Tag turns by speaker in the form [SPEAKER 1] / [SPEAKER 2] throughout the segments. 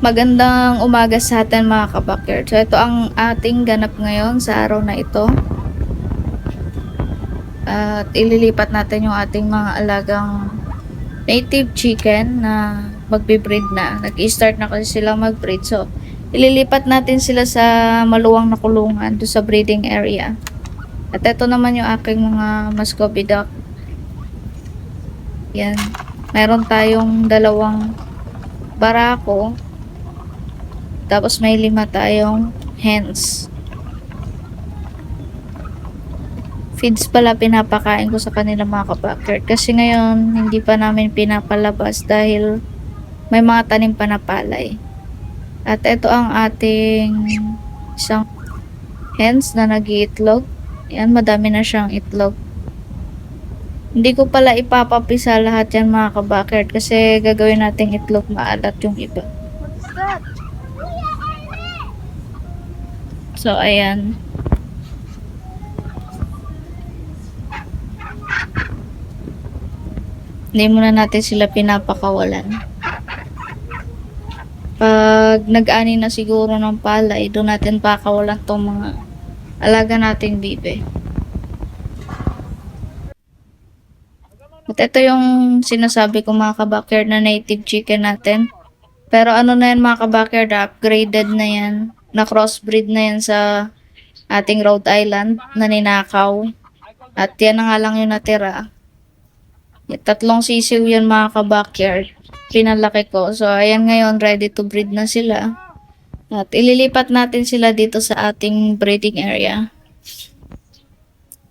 [SPEAKER 1] Magandang umaga sa atin mga kabakyard. So ito ang ating ganap ngayon sa araw na ito. At ililipat natin yung ating mga alagang native chicken na magbe-breed na. Nag-start na kasi sila mag-breed. So ililipat natin sila sa maluwang na kulungan do sa breeding area. At ito naman yung aking mga Muscovy duck. Yan. Meron tayong dalawang barako tapos may lima tayong hens. Feeds pala pinapakain ko sa kanila mga kabakyard. Kasi ngayon, hindi pa namin pinapalabas dahil may mga tanim pa na palay. At ito ang ating isang hens na nag-iitlog. Yan, madami na siyang itlog. Hindi ko pala ipapapisa lahat yan mga kabakyard kasi gagawin nating itlog maalat yung iba.
[SPEAKER 2] What's that?
[SPEAKER 1] So, ayan. Hindi muna natin sila pinapakawalan. Pag nag-ani na siguro ng palay, doon natin pakawalan tong mga alaga nating bibe. At ito yung sinasabi ko mga kabakyard na native chicken natin. Pero ano na yan mga kabakyard, upgraded na yan. Na crossbreed na yan sa ating Rhode Island na ninakaw. At yan na nga lang yung natira. Tatlong sisiw yan mga kabakyard. Pinalaki ko. So ayan ngayon, ready to breed na sila. At ililipat natin sila dito sa ating breeding area.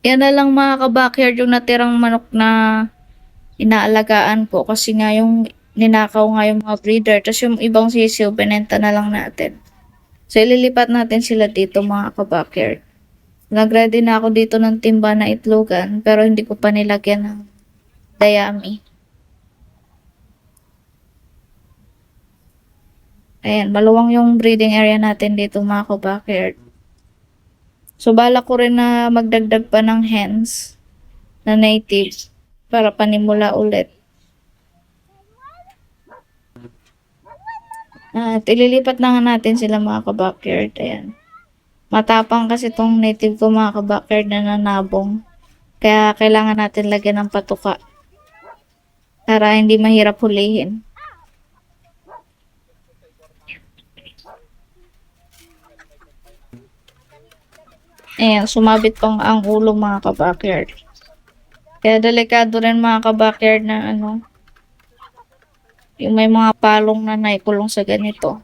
[SPEAKER 1] Yan na lang mga kabakyard yung natirang manok na inaalagaan ko kasi nga yung ninakaw nga yung mga breeder tapos yung ibang sisiw binenta na lang natin. So ililipat natin sila dito mga kabakyard. Nag-ready na ako dito ng timba na itlogan pero hindi ko pa nilagyan ng dayami. Ayan, maluwang yung breeding area natin dito mga kabakyard. So balak ko rin na magdagdag pa ng hens na native para panimula ulit. At ililipat na nga natin sila mga kabakyard. Ayan. Matapang kasi tong native ko mga kabakyard na nanabong. Kaya kailangan natin lagyan ng patuka. Para hindi mahirap hulihin. Ayan, sumabit pang ang ulo mga kabakyard. Kaya delikado rin mga kabakyard na ano, yung may mga palong na naikulong sa ganito.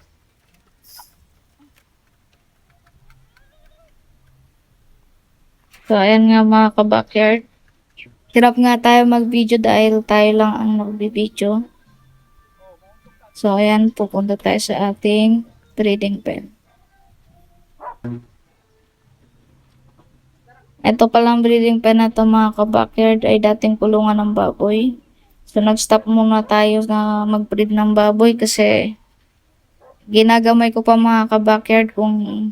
[SPEAKER 1] So, ayan nga mga kabakyard. Hirap nga tayo mag-video dahil tayo lang ang nag-video. So, ayan, pupunta tayo sa ating breeding pen. Ito palang breeding pen na to mga kabakyard ay dating kulungan ng baboy. So, nag-stop muna tayo na mag-breed ng baboy kasi ginagamay ko pa mga kabakyard kung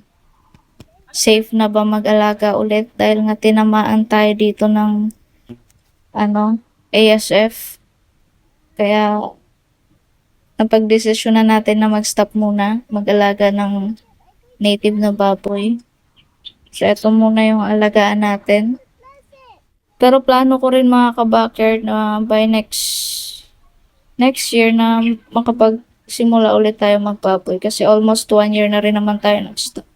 [SPEAKER 1] safe na ba mag-alaga ulit dahil nga tinamaan tayo dito ng ano, ASF. Kaya napag-desisyon na natin na mag-stop muna mag-alaga ng native na baboy. So, ito muna yung alagaan natin. Pero plano ko rin mga kabakyard na by next next year na makapagsimula ulit tayo magbaboy kasi almost one year na rin naman tayo nag-stop.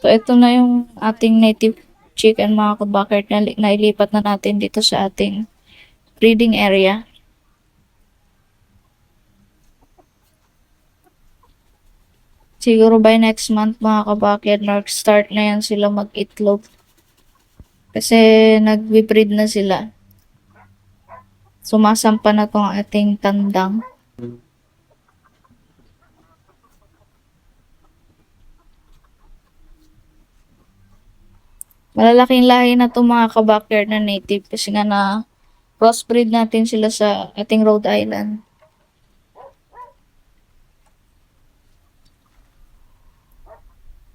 [SPEAKER 1] So, ito na yung ating native chicken mga kabakyard na li- nailipat na natin dito sa ating breeding area. Siguro by next month mga kabakyard, nag-start na yan sila mag-itlog. Kasi nag-breed na sila. Sumasampa na tong ating tandang. Malalaking lahi na itong mga kabakyard na native kasi nga na crossbreed natin sila sa ating Rhode Island.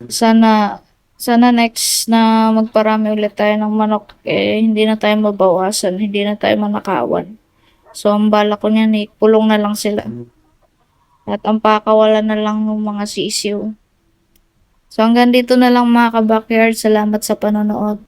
[SPEAKER 1] Sana sana next na magparami ulit tayo ng manok eh hindi na tayo mabawasan, hindi na tayo manakawan. So ang bala ko niyan eh, kulong na lang sila. At ang pakawala na lang ng mga sisiw. So hanggang dito na lang mga ka-backyard. Salamat sa panonood.